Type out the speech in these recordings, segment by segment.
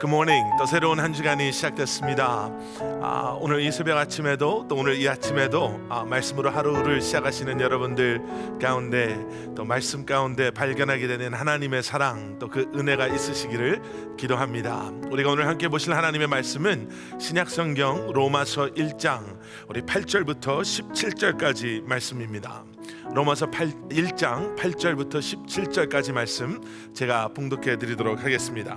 굿모닝 또 새로운 한 주간이 시작됐습니다. 아, 오늘 이 새벽 아침에도 또 오늘 이 아침에도 아, 말씀으로 하루를 시작하시는 여러분들 가운데 또 말씀 가운데 발견하게 되는 하나님의 사랑 또 그 은혜가 있으시기를 기도합니다. 우리가 오늘 함께 보실 하나님의 말씀은 신약 성경 로마서 1장 우리 8절부터 17절까지 말씀입니다. 로마서 8, 1장 8절부터 17절까지 말씀 제가 봉독해 드리도록 하겠습니다.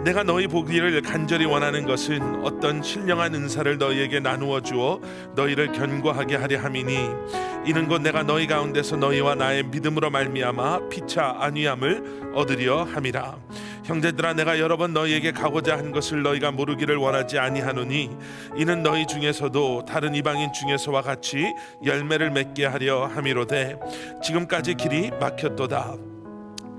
아, 내가 너희 보기를 간절히 원하는 것은 어떤 신령한 은사를 너희에게 나누어 주어 너희를 견고하게 하려 함이니 이는 곧 내가 너희 가운데서 너희와 나의 믿음으로 말미암아 피차 안위함을 얻으려 함이라. 형제들아 내가 여러 번 너희에게 가고자 한 것을 너희가 모르기를 원하지 아니하노니 이는 너희 중에서도 다른 이방인 중에서와 같이 열매를 맺게 하려 함이로되 지금까지 길이 막혔도다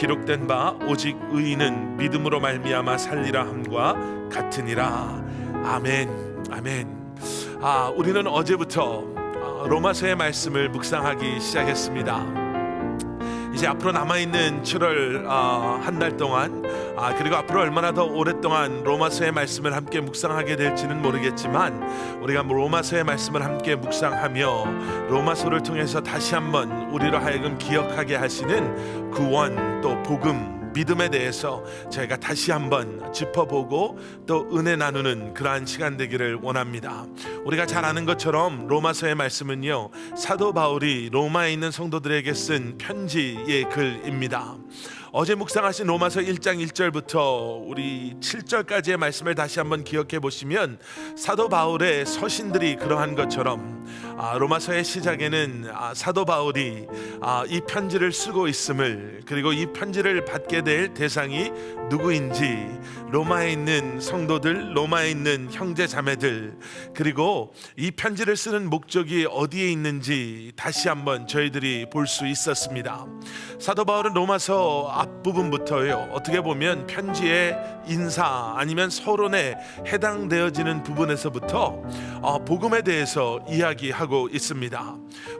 기록된 바 오직 의인은 믿음으로 말미암아 살리라 함과 같으니라. 아멘. 아멘. 아 우리는 어제부터 아, 로마서의 말씀을 묵상하기 시작했습니다. 이제 앞으로 남아 있는 7월 한달 동안 아 그리고 앞으로 얼마나 더 오랫동안 로마서의 말씀을 함께 묵상하게 될지는 모르겠지만 우리가 뭐 로마서의 말씀을 함께 묵상하며 로마서를 통해서 다시 한번 우리로 하여금 기억하게 하시는 구원 또 복음 믿음에 대해서 저희가 다시 한번 짚어보고 또 은혜 나누는 그러한 시간 되기를 원합니다. 우리가 잘 아는 것처럼 로마서의 말씀은요 사도 바울이 로마에 있는 성도들에게 쓴 편지의 글입니다. 어제 묵상하신 로마서 1장 1절부터 우리 7절까지의 말씀을 다시 한번 기억해 보시면 사도 바울의 서신들이 그러한 것처럼 아, 로마서의 시작에는 아, 사도 바울이 아, 이 편지를 쓰고 있음을 그리고 이 편지를 받게 될 대상이 누구인지 로마에 있는 성도들, 로마에 있는 형제 자매들 그리고 이 편지를 쓰는 목적이 어디에 있는지 다시 한번 저희들이 볼 수 있었습니다. 사도 바울은 로마서 앞부분부터요. 어떻게 보면 편지의 인사 아니면 서론에 해당되어지는 부분에서부터 어, 복음에 대해서 이야기하고 있습니다.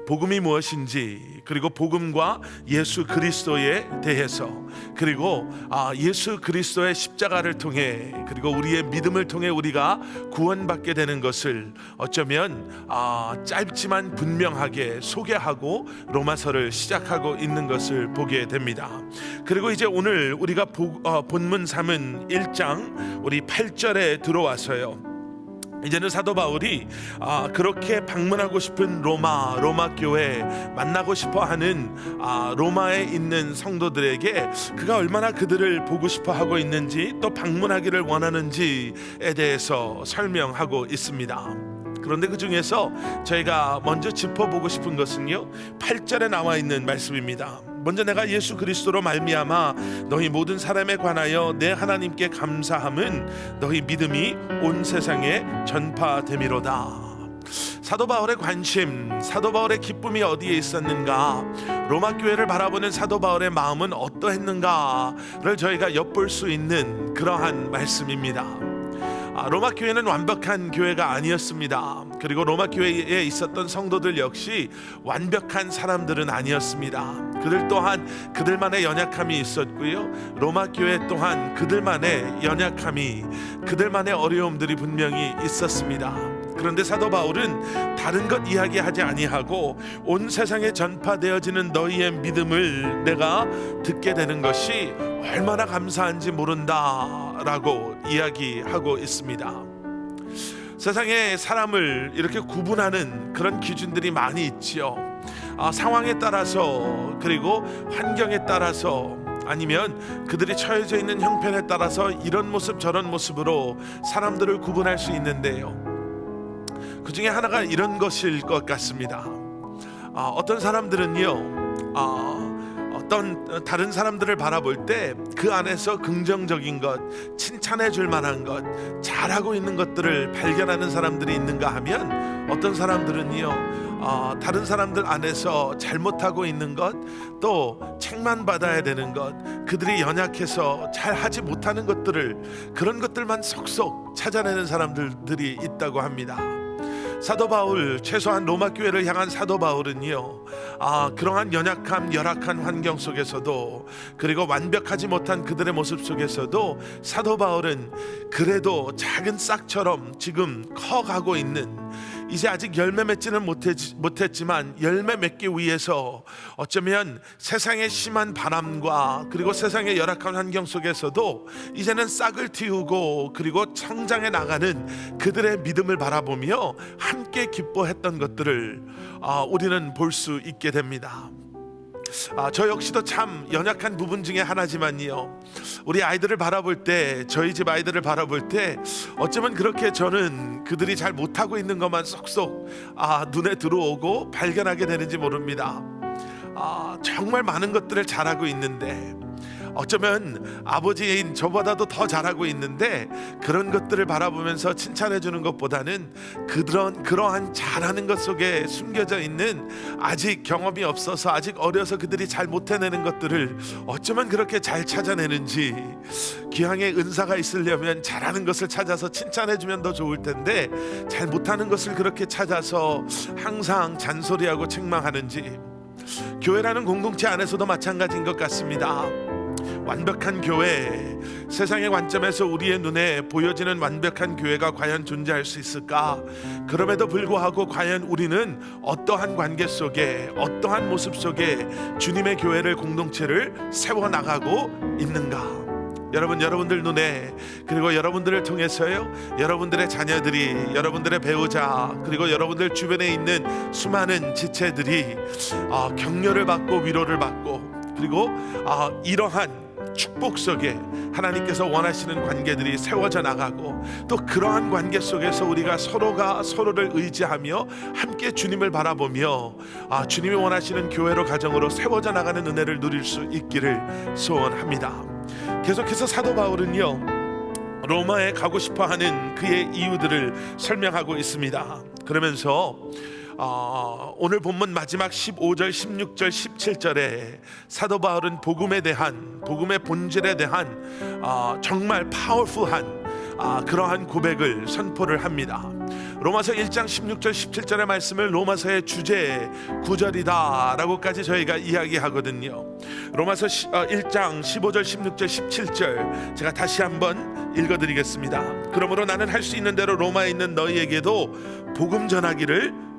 복음이 무엇인지 그리고 복음과 예수 그리스도에 대해서 그리고 아, 예수 그리스도의 십자가를 통해 그리고 우리의 믿음을 통해 우리가 구원받게 되는 것을 어쩌면 아, 짧지만 분명하게 소개하고 로마서를 시작하고 있는 것을 보게 됩니다. 그리고 이제 오늘 우리가 보, 어, 본문 3은 1장 우리 8절에 들어와서요. 이제는 사도 바울이 아, 그렇게 방문하고 싶은 로마 로마 교회 만나고 싶어 하는 아, 로마에 있는 성도들에게 그가 얼마나 그들을 보고 싶어 하고 있는지 또 방문하기를 원하는지에 대해서 설명하고 있습니다. 그런데 그 중에서 저희가 먼저 짚어보고 싶은 것은요 8절에 나와 있는 말씀입니다. 먼저 내가 예수 그리스도로 말미암아 너희 모든 사람에 관하여 내 하나님께 감사함은 너희 믿음이 온 세상에 전파됨이로다. 사도 바울의 관심, 사도 바울의 기쁨이 어디에 있었는가? 로마 교회를 바라보는 사도 바울의 마음은 어떠했는가를 저희가 엿볼 수 있는 그러한 말씀입니다. 아, 로마 교회는 완벽한 교회가 아니었습니다. 그리고 로마 교회에 있었던 성도들 역시 완벽한 사람들은 아니었습니다. 그들 또한 그들만의 연약함이 있었고요. 로마 교회 또한 그들만의 연약함이 그들만의 어려움들이 분명히 있었습니다. 그런데 사도 바울은 다른 것 이야기하지 아니하고 온 세상에 전파되어지는 너희의 믿음을 내가 듣게 되는 것이 얼마나 감사한지 모른다라고 이야기하고 있습니다. 세상에 사람을 이렇게 구분하는 그런 기준들이 많이 있지요. 아, 상황에 따라서 그리고 환경에 따라서 아니면 그들이 처해져 있는 형편에 따라서 이런 모습 저런 모습으로 사람들을 구분할 수 있는데요. 그 중에 하나가 이런 것일 것 같습니다. 아, 어떤 사람들은요, 아, 어떤 다른 사람들을 바라볼 때 그 안에서 긍정적인 것, 칭찬해 줄 만한 것, 잘하고 있는 것들을 발견하는 사람들이 있는가 하면 어떤 사람들은요, 어, 다른 사람들 안에서 잘못하고 있는 것, 또 책만 받아야 되는 것, 그들이 연약해서 잘 하지 못하는 것들을 그런 것들만 속속 찾아내는 사람들이 있다고 합니다. 사도 바울 최소한 로마 교회를 향한 사도 바울은요 아 그러한 연약함 열악한 환경 속에서도 그리고 완벽하지 못한 그들의 모습 속에서도 사도 바울은 그래도 작은 싹처럼 지금 커 가고 있는 이제 아직 열매 맺지는 못했, 못했지만 열매 맺기 위해서 어쩌면 세상의 심한 바람과 그리고 세상의 열악한 환경 속에서도 이제는 싹을 틔우고 그리고 성장해 나가는 그들의 믿음을 바라보며 함께 기뻐했던 것들을 아, 우리는 볼 수 있게 됩니다. 아, 저 역시도 참 연약한 부분 중에 하나지만요. 우리 아이들을 바라볼 때, 저희 집 아이들을 바라볼 때, 어쩌면 그렇게 저는 그들이 잘 못하고 있는 것만 쏙쏙 아, 눈에 들어오고 발견하게 되는지 모릅니다. 아, 정말 많은 것들을 잘하고 있는데, 어쩌면 아버지인 저보다도 더 잘하고 있는데 그런 것들을 바라보면서 칭찬해 주는 것보다는 그런 그러한 잘하는 것 속에 숨겨져 있는 아직 경험이 없어서 아직 어려서 그들이 잘 못해내는 것들을 어쩌면 그렇게 잘 찾아내는지 기왕에 은사가 있으려면 잘하는 것을 찾아서 칭찬해 주면 더 좋을 텐데 잘 못하는 것을 그렇게 찾아서 항상 잔소리하고 책망하는지 교회라는 공동체 안에서도 마찬가지인 것 같습니다. 완벽한 교회 세상의 관점에서 우리의 눈에 보여지는 완벽한 교회가 과연 존재할 수 있을까? 그럼에도 불구하고 과연 우리는 어떠한 관계 속에 어떠한 모습 속에 주님의 교회를 공동체를 세워 나가고 있는가? 여러분 여러분들 눈에 그리고 여러분들을 통해서요 여러분들의 자녀들이 여러분들의 배우자 그리고 여러분들 주변에 있는 수많은 지체들이 어, 격려를 받고 위로를 받고 그리고 어, 이러한 축복 속에 하나님께서 원하시는 관계들이 세워져 나가고 또 그러한 관계 속에서 우리가 서로가 서로를 의지하며 함께 주님을 바라보며 아, 주님이 원하시는 교회로 가정으로 세워져 나가는 은혜를 누릴 수 있기를 소원합니다. 계속해서 사도 바울은요. 로마에 가고 싶어 하는 그의 이유들을 설명하고 있습니다. 그러면서 어, 오늘 본문 마지막 15절, 16절, 17절에 사도 바울은 복음에 대한 복음의 본질에 대한 어, 정말 파워풀한 아, 그러한 고백을 선포를 합니다. 로마서 1장 16절 17절의 말씀을 로마서의 주제 구절이다라고까지 저희가 이야기하거든요. 로마서 1장 15절 16절 17절 제가 다시 한번 읽어드리겠습니다. 그러므로 나는 할 수 있는 대로 로마에 있는 너희에게도 복음 전하기를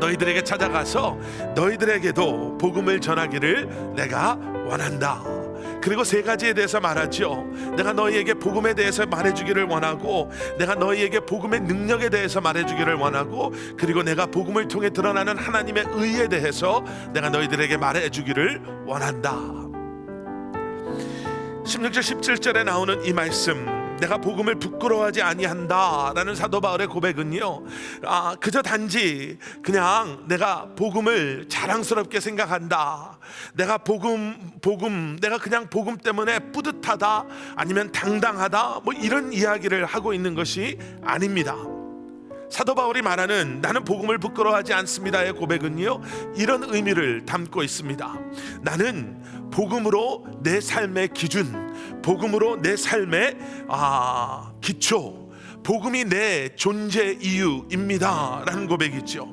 너희들에게 찾아가서 너희들에게도 복음을 전하기를 내가 원한다. 그리고 세 가지에 대해서 말하죠. 내가 너희에게 복음에 대해서 말해주기를 원하고, 내가 너희에게 복음의 능력에 대해서 말해주기를 원하고, 그리고 내가 복음을 통해 드러나는 하나님의 의에 대해서 내가 너희들에게 말해주기를 원한다. 16절 17절에 나오는 이 말씀 내가 복음을 부끄러워하지 아니한다라는 사도 바울의 고백은요. 아, 그저 단지 그냥 내가 복음을 자랑스럽게 생각한다. 내가 복음 복음 내가 그냥 복음 때문에 뿌듯하다 아니면 당당하다 뭐 이런 이야기를 하고 있는 것이 아닙니다. 사도 바울이 말하는 나는 복음을 부끄러워하지 않습니다의 고백은요 이런 의미를 담고 있습니다. 나는 복음으로 내 삶의 기준, 복음으로 내 삶의 아, 기초, 복음이 내 존재 이유입니다 라는 고백이죠.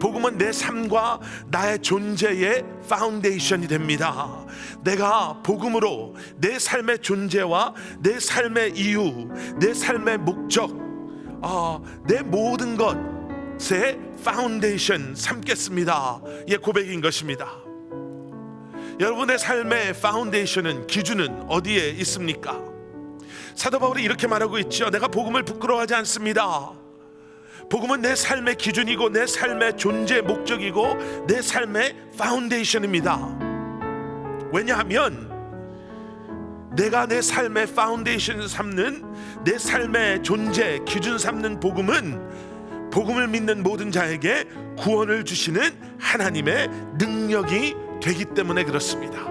복음은 내 삶과 나의 존재의 파운데이션이 됩니다. 내가 복음으로 내 삶의 존재와 내 삶의 이유, 내 삶의 목적, 아, 내 모든 것의 파운데이션 삼겠습니다. 예, 고백인 것입니다. 여러분의 삶의 파운데이션은 기준은 어디에 있습니까? 사도 바울이 이렇게 말하고 있죠. 내가 복음을 부끄러워하지 않습니다. 복음은 내 삶의 기준이고 내 삶의 존재 목적이고 내 삶의 파운데이션입니다. 왜냐하면 내가 내 삶의 파운데이션 삼는 내 삶의 존재 기준 삼는 복음은 복음을 믿는 모든 자에게 구원을 주시는 하나님의 능력이 되기 때문에 그렇습니다.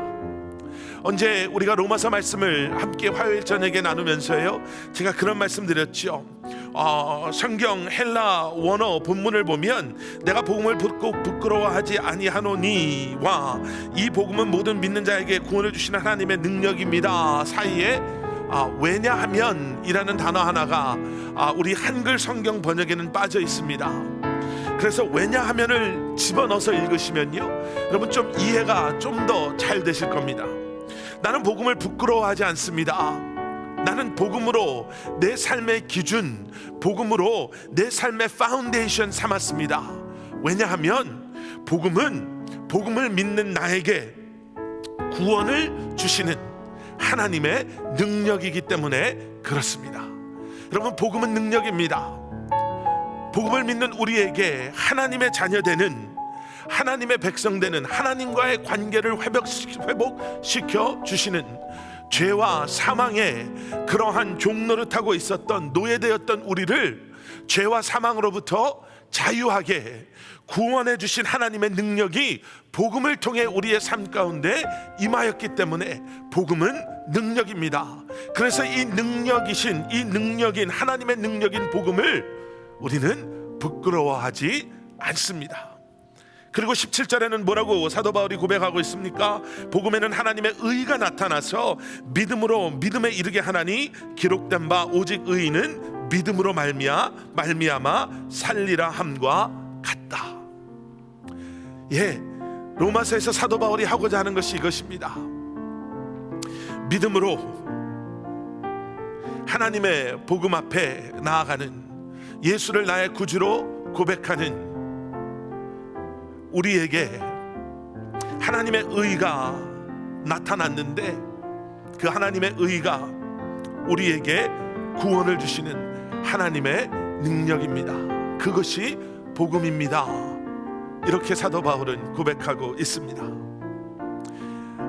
언제 우리가 로마서 말씀을 함께 화요일 저녁에 나누면서요 제가 그런 말씀 드렸죠 어, 성경 헬라 원어 본문을 보면 내가 복음을 부끄러워하지 아니하노니와 이 복음은 모든 믿는 자에게 구원을 주시는 하나님의 능력입니다 사이에 아, 왜냐하면이라는 단어 하나가 아, 우리 한글 성경 번역에는 빠져 있습니다. 그래서 왜냐하면을 집어넣어서 읽으시면요, 여러분 좀 이해가 좀 더 잘 되실 겁니다. 나는 복음을 부끄러워하지 않습니다. 나는 복음으로 내 삶의 기준, 복음으로 내 삶의 파운데이션 삼았습니다. 왜냐하면 복음은 복음을 믿는 나에게 구원을 주시는 하나님의 능력이기 때문에 그렇습니다. 여러분 복음은 능력입니다. 복음을 믿는 우리에게 하나님의 자녀되는 하나님의 백성 되는 하나님과의 관계를 회복시켜 주시는 죄와 사망의 그러한 종노릇하고 있었던 노예되었던 우리를 죄와 사망으로부터 자유하게 구원해 주신 하나님의 능력이 복음을 통해 우리의 삶 가운데 임하였기 때문에 복음은 능력입니다. 그래서 이 능력이신 이 능력인 하나님의 능력인 복음을 우리는 부끄러워하지 않습니다. 그리고 17절에는 뭐라고 사도 바울이 고백하고 있습니까? 복음에는 하나님의 의가 나타나서 믿음으로 믿음에 이르게 하나니 기록된 바 오직 의인은 믿음으로 말미야 말미암아 살리라 함과 같다. 예, 로마서에서 사도 바울이 하고자 하는 것이 이것입니다. 믿음으로 하나님의 복음 앞에 나아가는 예수를 나의 구주로 고백하는 우리에게 하나님의 의가 나타났는데 그 하나님의 의가 우리에게 구원을 주시는 하나님의 능력입니다. 그것이 복음입니다. 이렇게 사도 바울은 고백하고 있습니다.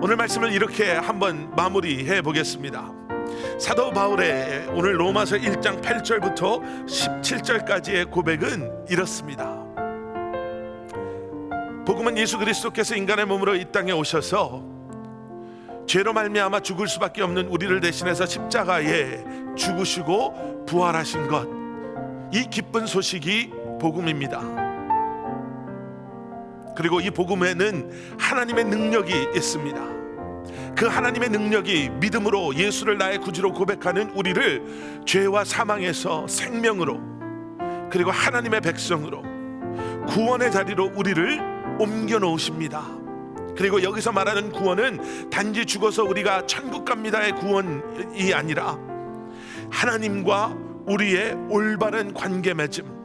오늘 말씀을 이렇게 한번 마무리해 보겠습니다. 사도 바울의 오늘 로마서 1장 8절부터 17절까지의 고백은 이렇습니다. 복음은 예수 그리스도께서 인간의 몸으로 이 땅에 오셔서 죄로 말미암아 죽을 수밖에 없는 우리를 대신해서 십자가에 죽으시고 부활하신 것. 이 기쁜 소식이 복음입니다. 그리고 이 복음에는 하나님의 능력이 있습니다. 그 하나님의 능력이 믿음으로 예수를 나의 구주로 고백하는 우리를 죄와 사망에서 생명으로 그리고 하나님의 백성으로 구원의 자리로 우리를 옮겨 놓으십니다. 그리고 여기서 말하는 구원은 단지 죽어서 우리가 천국 갑니다의 구원이 아니라 하나님과 우리의 올바른 관계 맺음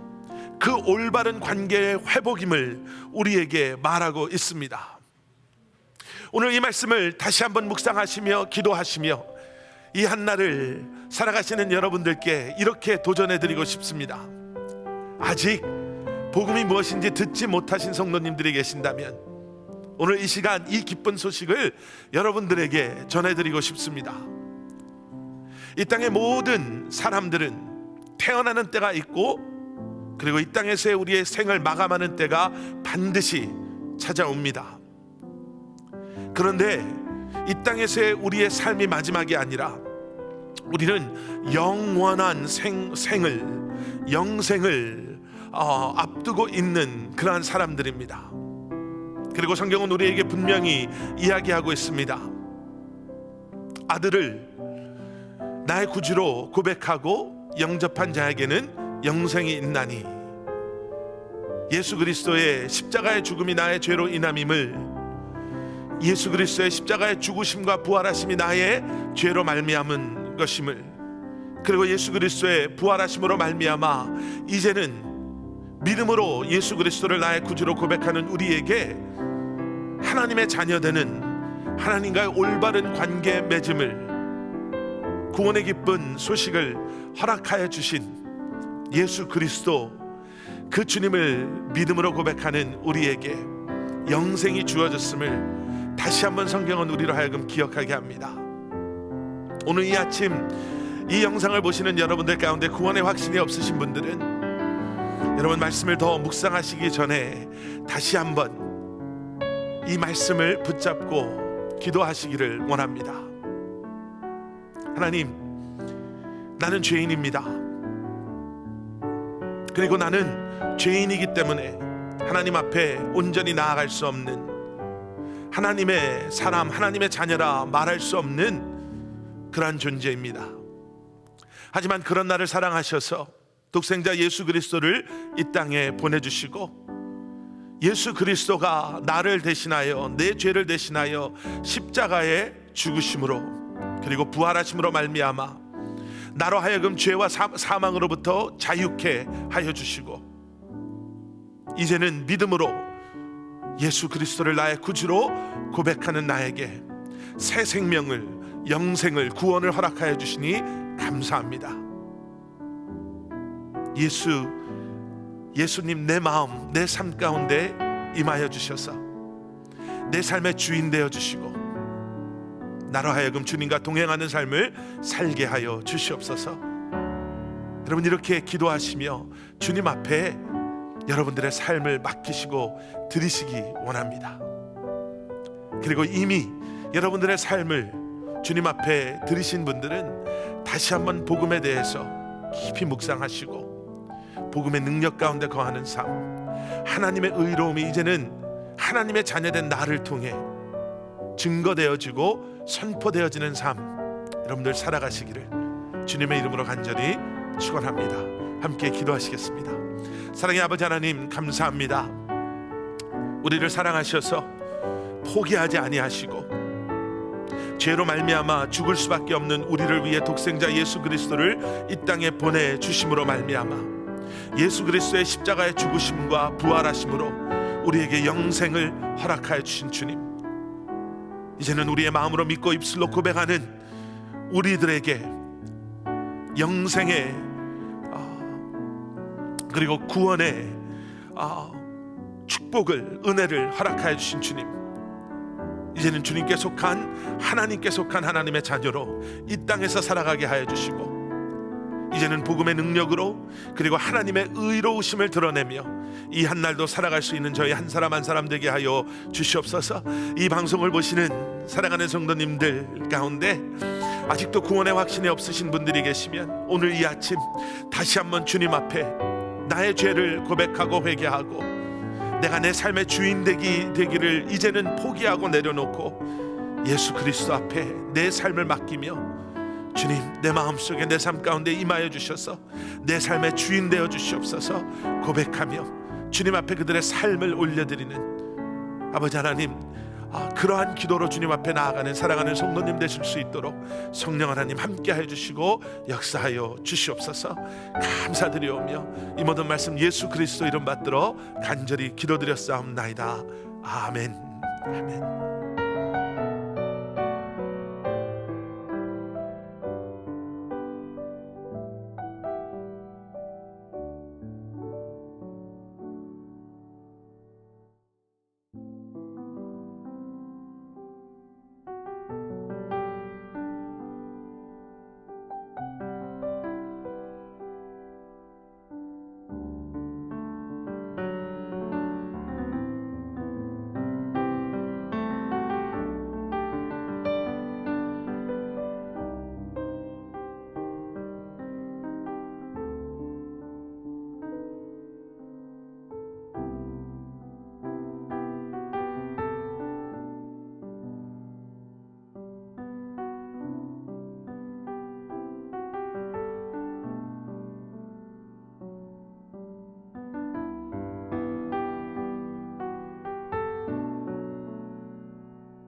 그 올바른 관계의 회복임을 우리에게 말하고 있습니다. 오늘 이 말씀을 다시 한번 묵상하시며 기도하시며 이 한날을 살아가시는 여러분들께 이렇게 도전해 드리고 싶습니다. 아직 복음이 무엇인지 듣지 못하신 성도님들이 계신다면 오늘 이 시간 이 기쁜 소식을 여러분들에게 전해드리고 싶습니다. 이 땅의 모든 사람들은 태어나는 때가 있고 그리고 이 땅에서의 우리의 생을 마감하는 때가 반드시 찾아옵니다. 그런데 이 땅에서의 우리의 삶이 마지막이 아니라 우리는 영원한 생, 생을 영생을 어, 앞두고 있는 그러한 사람들입니다. 그리고 성경은 우리에게 분명히 이야기하고 있습니다. 아들을 나의 구주로 고백하고 영접한 자에게는 영생이 있나니 예수 그리스도의 십자가의 죽음이 나의 죄로 인함임을 예수 그리스도의 십자가의 죽으심과 부활하심이 나의 죄로 말미암은 것임을 그리고 예수 그리스도의 부활하심으로 말미암아 이제는 믿음으로 예수 그리스도를 나의 구주로 고백하는 우리에게 하나님의 자녀되는 하나님과의 올바른 관계 맺음을 구원의 기쁜 소식을 허락하여 주신 예수 그리스도 그 주님을 믿음으로 고백하는 우리에게 영생이 주어졌음을 다시 한번 성경은 우리로 하여금 기억하게 합니다. 오늘 이 아침 이 영상을 보시는 여러분들 가운데 구원의 확신이 없으신 분들은 여러분 말씀을 더 묵상하시기 전에 다시 한번 이 말씀을 붙잡고 기도하시기를 원합니다. 하나님, 나는 죄인입니다. 그리고 나는 죄인이기 때문에 하나님 앞에 온전히 나아갈 수 없는 하나님의 사람, 하나님의 자녀라 말할 수 없는 그러한 존재입니다. 하지만 그런 나를 사랑하셔서 독생자 예수 그리스도를 이 땅에 보내주시고 예수 그리스도가 나를 대신하여 내 죄를 대신하여 십자가에 죽으심으로 그리고 부활하심으로 말미암아 나로 하여금 죄와 사, 사망으로부터 자유케 하여 주시고 이제는 믿음으로 예수 그리스도를 나의 구주로 고백하는 나에게 새 생명을 영생을 구원을 허락하여 주시니 감사합니다. 예수 예수님 내 마음 내 삶 가운데 임하여 주셔서 내 삶의 주인 되어 주시고 나로 하여금 주님과 동행하는 삶을 살게 하여 주시옵소서. 여러분 이렇게 기도하시며 주님 앞에 여러분들의 삶을 맡기시고 드리시기 원합니다. 그리고 이미 여러분들의 삶을 주님 앞에 드리신 분들은 다시 한번 복음에 대해서 깊이 묵상하시고 복음의 능력 가운데 거하는 삶, 하나님의 의로움이 이제는 하나님의 자녀된 나를 통해 증거되어지고 선포되어지는 삶, 여러분들 살아가시기를 주님의 이름으로 간절히 축원합니다. 함께 기도하시겠습니다. 사랑의 아버지 하나님 감사합니다. 우리를 사랑하셔서 포기하지 아니하시고 죄로 말미암아 죽을 수밖에 없는 우리를 위해 독생자 예수 그리스도를 이 땅에 보내 주심으로 말미암아 예수 그리스도의 십자가의 죽으심과 부활하심으로 우리에게 영생을 허락하여 주신 주님 이제는 우리의 마음으로 믿고 입술로 고백하는 우리들에게 영생의 어, 그리고 구원의 어, 축복을 은혜를 허락하여 주신 주님 이제는 주님께 속한 하나님께 속한 하나님의 자녀로 이 땅에서 살아가게 하여 주시고 이제는 복음의 능력으로 그리고 하나님의 의로우심을 드러내며 이 한날도 살아갈 수 있는 저희 한 사람 한 사람 되게 하여 주시옵소서. 이 방송을 보시는 사랑하는 성도님들 가운데 아직도 구원의 확신이 없으신 분들이 계시면 오늘 이 아침 다시 한번 주님 앞에 나의 죄를 고백하고 회개하고 내가 내 삶의 주인 되기 되기를 이제는 포기하고 내려놓고 예수 그리스도 앞에 내 삶을 맡기며 주님 내 마음속에 내 삶 가운데 임하여 주셔서 내 삶의 주인 되어 주시옵소서. 고백하며 주님 앞에 그들의 삶을 올려드리는 아버지 하나님 아, 그러한 기도로 주님 앞에 나아가는 사랑하는 성도님 되실 수 있도록 성령 하나님 함께 해주시고 역사하여 주시옵소서. 감사드리오며 이 모든 말씀 예수 그리스도 이름 받들어 간절히 기도드렸사옵나이다. 아멘. 아멘